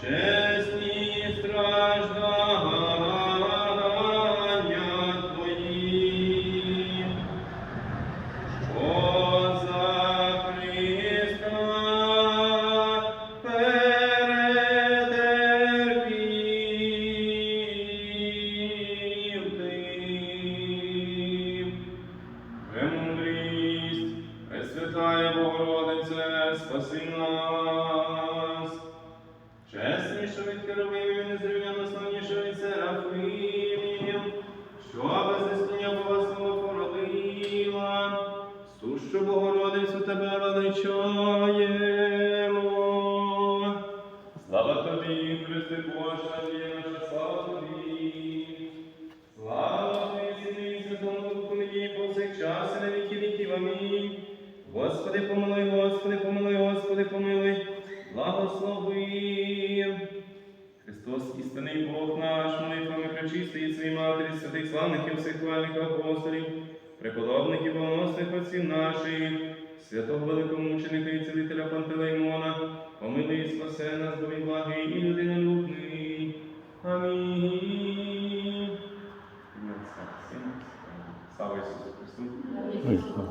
чесні страждання твої, що за Христа перетерпів ти. Премудрість, Пресвятає Богородице, спаси нас. Від керовимів, незрівняно славніше від серафимів, що без істиння Бога слово породила, сущу Богородицю тебе величаємо. Слава тобі, Христи Боже, надія наша, слава тобі. Слава тобі, Святому Духу, нині повсякчас, і на віки віків. Амінь. Господи, помилуй, Господи, помилуй, Господи, помилуй, благослови. Христос, істинний Бог наш, молитвами пречистої своїй матері, святих славних і всехвальних апостолів, преподобних і богоносних отців наших, святого великомученика і цілителя Пантелеймона, помилуй і спасе нас, бо він благий і людинолюбний. Амінь. Слава Ісусу Христу!